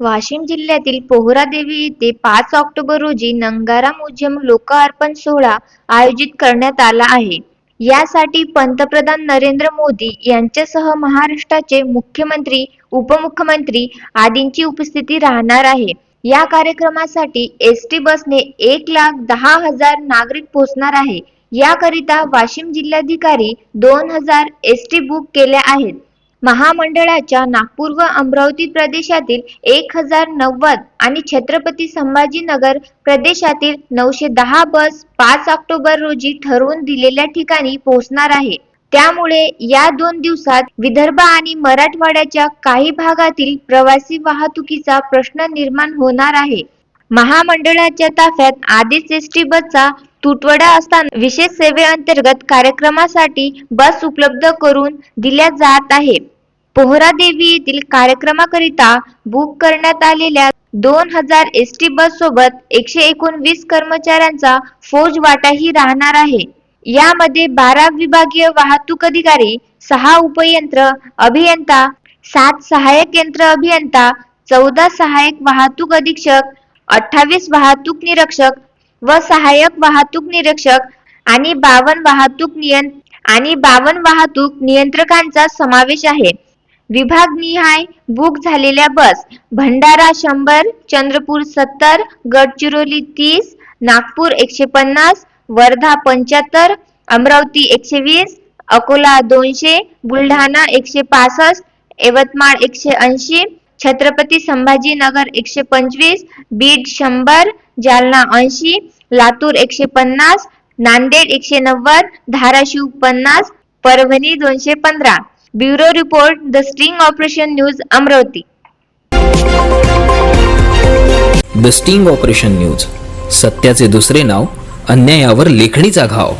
वाशिम जिल्ह्यातील पोहरादेवी येथे पाच ऑक्टोबर रोजी नंगारा म्युझियम लोकार्पण सोहळा आयोजित करण्यात आला आहे. यासाठी पंतप्रधान नरेंद्र मोदी यांच्यासह महाराष्ट्राचे मुख्यमंत्री उपमुख्यमंत्री आदींची उपस्थिती राहणार आहे. या कार्यक्रमासाठी एस टी बसने एक लाख दहा हजार नागरिक पोहोचणार आहे. याकरिता वाशिम जिल्हाधिकारी दोन हजार एस टी बुक केल्या आहेत. महामंडळाच्या नागपूर व अमरावती प्रदेशातील एक हजार नव्वद आणि छत्रपती संभाजीनगर प्रदेशातील नऊशे दहा बस पाच ऑक्टोबर रोजी ठरवून दिलेल्या ठिकाणी पोहोचणार आहे. त्यामुळे या दोन दिवसात विदर्भ आणि मराठवाड्याच्या काही भागातील प्रवासी वाहतुकीचा प्रश्न निर्माण होणार आहे. महामंडळाच्या ताफ्यात आधीच एस टी बसचा तुटवडा असताना विशेष सेवेअंतर्गत कार्यक्रमासाठी बस उपलब्ध करून दिल्या जात आहे. पोहरादेवी येथील कार्यक्रमाकरिता बुक करण्यात आलेल्या दोन हजार एस टी बस सोबत एकशे एकोणवीस कर्मचाऱ्यांचा फौज वाटाही राहणार आहे. यामध्ये बारा विभागीय वाहतूक अधिकारी सहा उपयंत्र अभियंता सात सहाय्यक यंत्र अभियंता चौदा सहाय्यक वाहतूक अधीक्षक अठ्ठावीस वाहतूक निरीक्षक व सहाय्यक वाहतूक निरीक्षक आणि बावन वाहतूक नियंत आणि बावन वाहतूक नियंत्रकांचा समावेश आहे. विभागनिहाय बुक झालेल्या बस भंडारा शंभर चंद्रपूर सत्तर गडचिरोली तीस नागपूर एकशे पन्नास वर्धा पंच्याहत्तर अमरावती एकशे वीस अकोला दोनशे बुलढाणा एकशे पासष्ट यवतमाळ एकशे ऐंशी छत्रपती संभाजीनगर एकशे पंचवीस बीड शंभर जालना ऐंशी लातूर एकशे पन्नास नांदेड एकशे नव्वद धाराशिव पन्नास परभणी दोनशे पंधरा. Bureau report the sting operation news Amravati. The sting operation news. सत्याचे दुसरे नाव अन्यायावर लेखणीचा घाव.